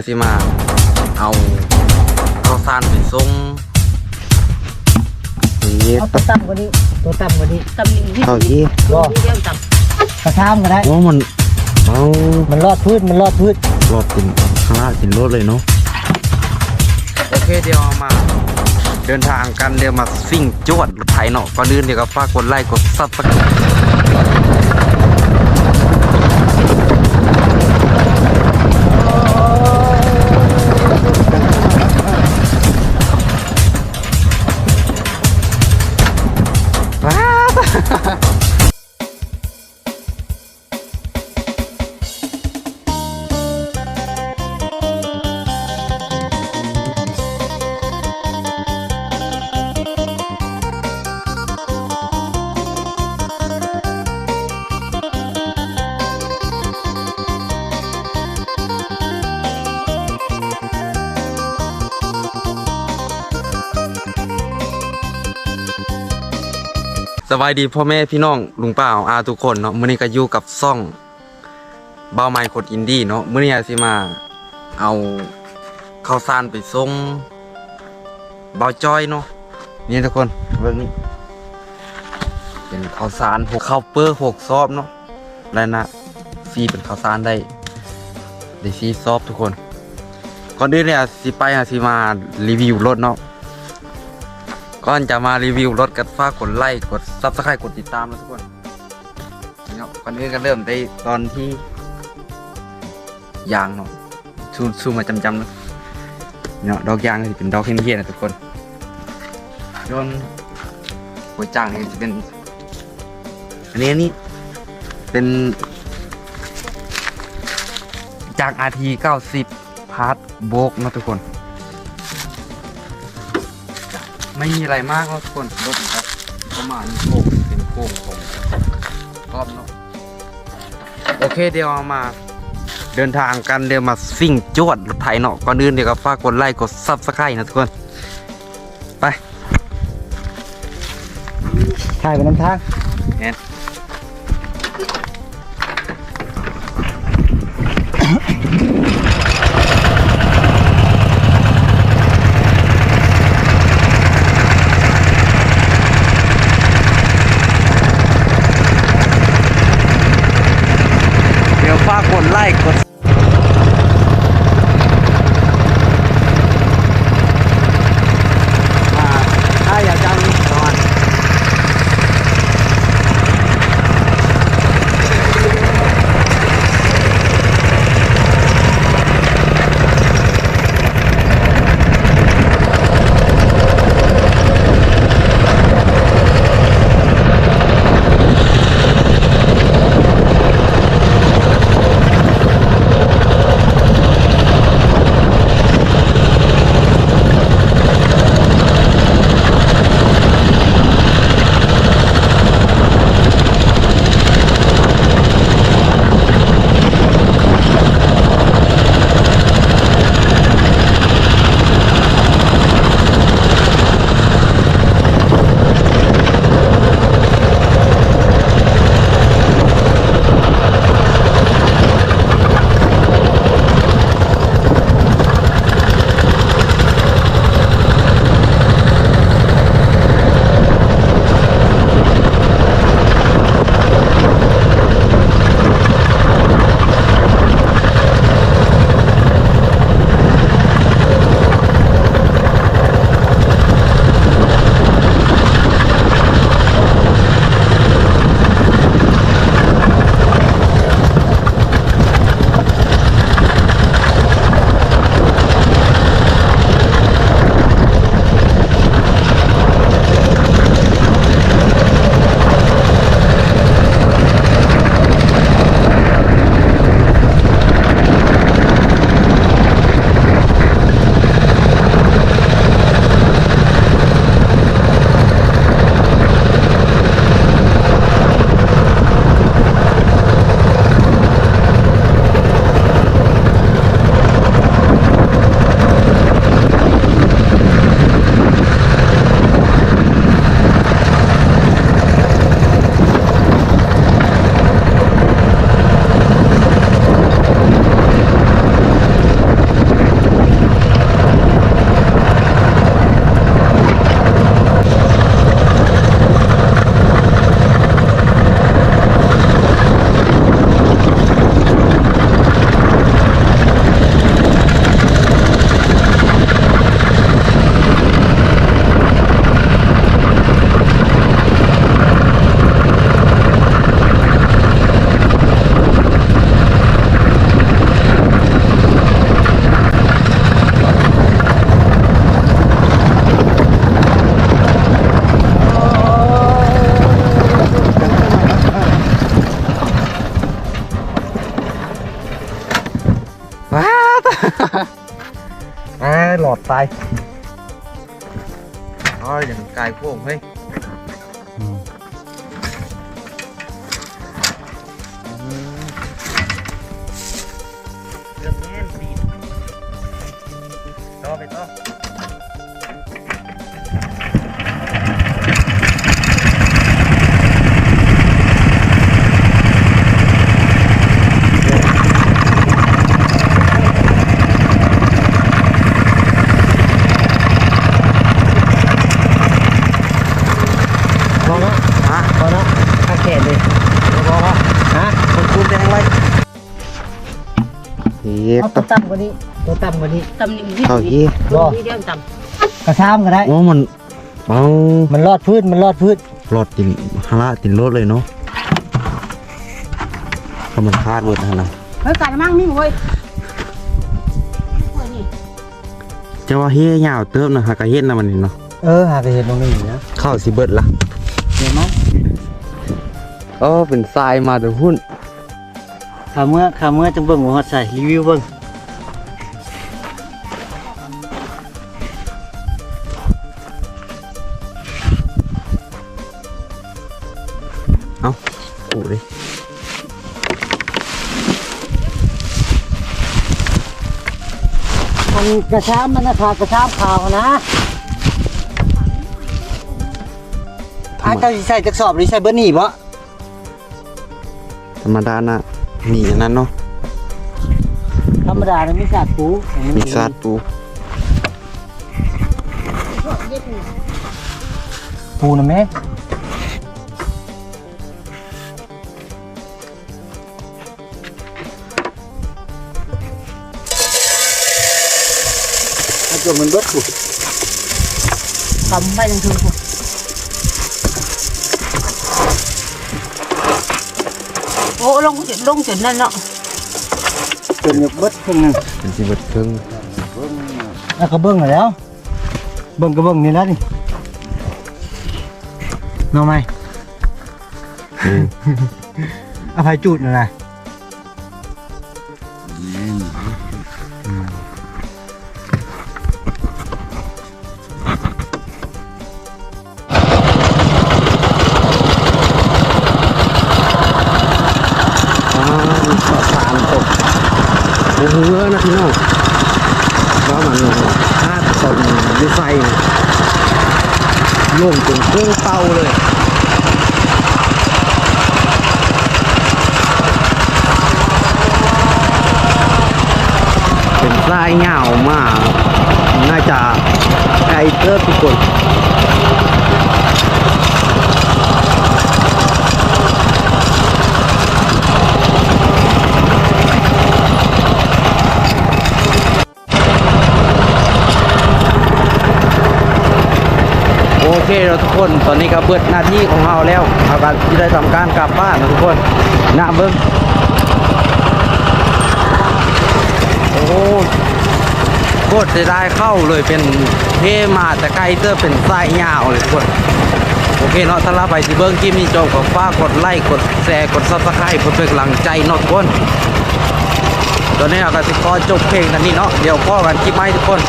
ก็สิมาเอาข้าวสารไปส่งนี่เอาตัวต่ำกว่านี้ตัวต่ำกว่านี้ตำลิงที่ข้าวยี่รอเรื่องต่กระชามก็ได้ โอ้มันเอามันรอดพืชมันรอดพืชรอดกินข้างล่างกินรถเลยเนาะโอเคเดี๋ยวมา เดินทางกันเดี๋ยวมาซิ่งจวดรถไถเนาะก่อนอื่นเดี๋ยวก็ฝากกดไลค์กดซับสไครต์ สบายดีพ่อแม่พี่น้องลุงป้าอาทุกคนเนาะมื้อนี้ก็อยู่กับซ่องเบ้าไม้คนอินดี้เนาะมื้อนี้อาสิมา เอาข้าวสารไปส่งเบาจอยเนาะนี่ทุกคนเบิ่งนี่เป็นข้าวสารหกข้าวเปอร์หกซอบเนาะแล้วนะฟรีเป็นข้าวสารได้ได้ฟรีซอบทุกคน ก่อนอื่นเนี่ยสิไปอาสิมารีวิวรถเนาะ ก่อนจะมารีวิวรถกันฝากกดไลค์กดซับสไครต์กดติดตามนะทุกคนเนาะก่อนอื่นก็เริ่มได้ตอนที่ยางเนาะซูมซูมมาจำๆนะเนาะดอกยางจะเป็นดอกเฮี้ยนๆนะทุกคนโดนหัวจ้างนี่จะเป็นอันนี้นนี้เป็นจาก RT 90พาร์ทโบกนะทุกคน ไม่มีอะไรมากครับทุกคนรถนะครับประมาณโค้งเป็นโค้งของรอบเนาะโอเคเดี๋ยวมา เดินทางกันเดี๋ยวมาซิ่งจวดรถไถเนาะก่อนอื่นเดี๋ยวก็ฝากกดไลค์กดซับสไครต์นะทุกคนไปถ่ายไปน้ำทางเห็นเดี๋ยว ฝากกดไลค์กด หลอดไฟอ๋ออย่างกายพวกเฮ้ยเรื่องแน่นปีนต่อไปต่อพอ เฮ็ดเอาตัวต่ำกว่านี้ตัวต่ำกว่านี้ตำหนิที่เข้านี่ที่บ่นี่เดียวตกระซ้ำก็ได้ โอ้มันเอามันรอดพืชมันรอดพืชหลอดตินฮาระตินรถเลยเนาะเพราะมันคาดเวิร์ดนะำเฮ้ยการมั่งนี่เว้ยเว้ยนี่จะว่าเฮียยาวเติบนะฮะกะเฮ็ดนะมันนี่เนาะเออหากเห็นตรงนี้นะเข้าสิเบิดละเห็นไหมเออเป็นทรายมาแต่หุ้น ขาเมื่อขาเมื่อจังเบิ่งหัวฮอดใส่รีวิวเบิ่งโอ้ดิมันกระซ้ำมันนะคะกระซ้ำขาวนะอาเจ้าสิใส่จักสอบหรือใส่เบอร์นี่บ่ธรรมดาน่ะ นี่อันนั้นเนาะธรรมดานะมีสาดปูอันนี้มีซาดปูปูนะแม่ถ้าเกิดมันเบิดปูทำไม่ยังถึงปู โอ้ลงจุดลงจุดนั่นเนาะจนยกเบิดครึ่งหนึงเป็นสิเบิ เยอะนะพี่น้องว่ามันคาตอนด้วยไฟนะล่งจนเครื่องเตาเลยเป็นทรายเหงามาก น่าจะไกลเติบทุกคน เคเราทุกคน ตอนนี้ก็เบิดหน้าที่ของเราแล้วเราก็จะได้ทำการกลับบ้านนะทุกคนหน้าเบิ้งโอ้โคตรจะได้เข้าเลยเป็นเทมาแต่ไกลเตอร์เป็นสายยาวเลยทุกคนโอเคเนาะถ้าเราไปที่เบิ้งคลิปนี้จบก็ฝากกดไลค์กดแชร์กดซับสไครต์เพื่อเป็นกำลังใจเนาะทุกคนตอนนี้เราก็จะขอจบเพลงกันนี่เนาะเดี๋ยวพ่อกันคลิปใหม่ทุกคน